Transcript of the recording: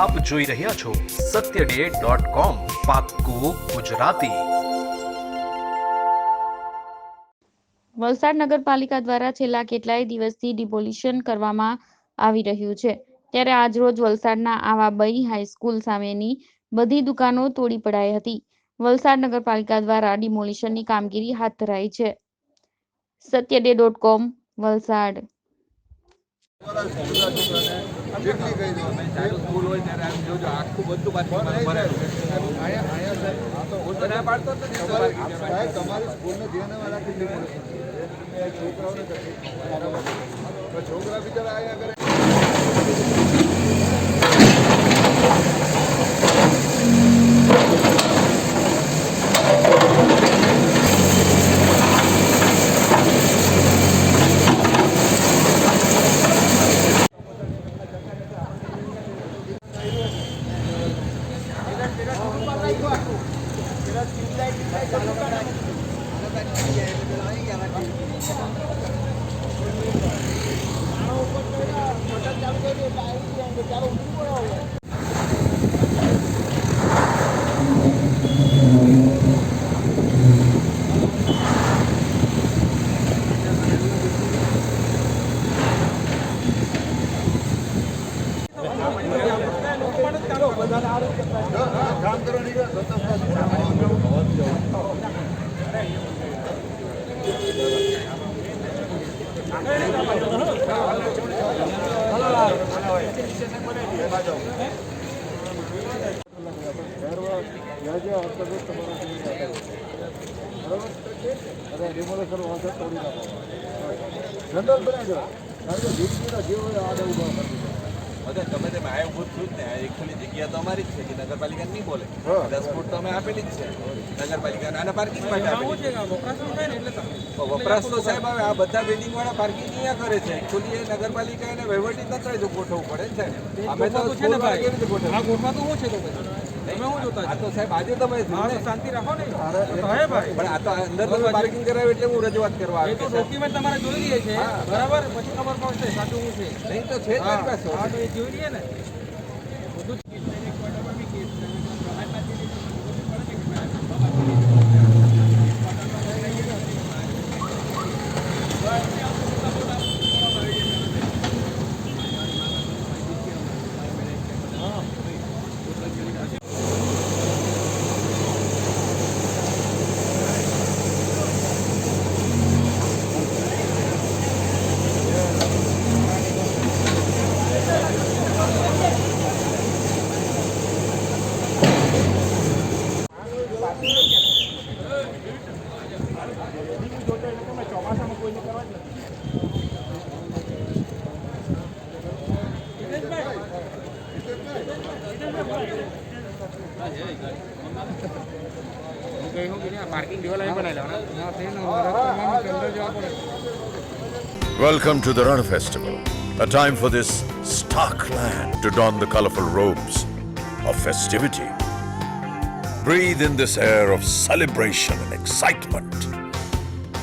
આપ જોઈ રહ્યા છો સત્ય ડે ગુજરાતી. વલસાડ નગરપાલિકા દ્વારા છેલ્લા કેટલાય દિવસથી ડિપોલ્યુશન કરવામાં આવી રહ્યું છે. ત્યારે આજરોજ વલસાડના આવા બઈ હાઈસ્કૂલ સામેની બધી દુકાનો તોડી પડાઈ હતી. વલસાડ નગરપાલિકા દ્વારા ડિમોલિશનની કામગીરી હાથ ધરાઈ છે. સત્ય ડે ડોટ કોમ વલસાડ. જેટલી ગઈ સ્કૂલ હોય ત્યારે આમ જોજો આખું બધું પાર્કિંગમાં ભરાયું છે અહીંયા અહીંયા સાહેબ હું તો ના પાડતો જ નથી તમારી સ્કૂલને ધ્યાનમાં રાખી છોકરાઓને છોકરા બિચારા અહીંયા કરે કામ કરવા નીકળ્યા સંતોષ જનરલ બનાવી દો કારણ કે દીકરીના જીવ આગળ ઊભા કરી બધા તમે તેમ આ જ થયું જ ને આ એકચ્યુઅલી જગ્યા તો અમારી જ છે કે નગરપાલિકા નહીં બોલે. દસ ફૂટ તો અમે આપેલી જ છે. નગરપાલિકા અને પાર્કિંગ માટે આપેલી છે. તો વપરાશ તો સાહેબ હવે આ બધા બિલ્ડિંગ વાળા પાર્કિંગ અહીંયા કરે છે. એકચ્યુઅલી એ નગરપાલિકા એને વહીવટી તંત્ર જ ગોઠવવું પડે છે અમે તો છે ને? આ ગોઠવાતું શું છે તો પછી? તમે શું જોતા આ તો સાહેબ આજે તમે હા. શાંતિ રાખો ને. હે ભાઈ. પણ આ તો અંદર તો પાર્કિંગ કરાવે એટલે હું રજૂઆત કરવા આવી તો ડોક્યુમેન્ટ તમારે જોઈ લઈએ છે બરાબર? પછી ખબર પડશે સાચું છે. નહીં તો છે જ મારી પાસે. હા તો એ જોઈ લઈએ ને. પાર્કિંગ ડેવલપ બનાવેલા ના થઈને અંદર જવા પડે Welcome to the Run Festival, a time for this stark land to don the colorful robes of festivity. Breathe in this air of celebration and excitement.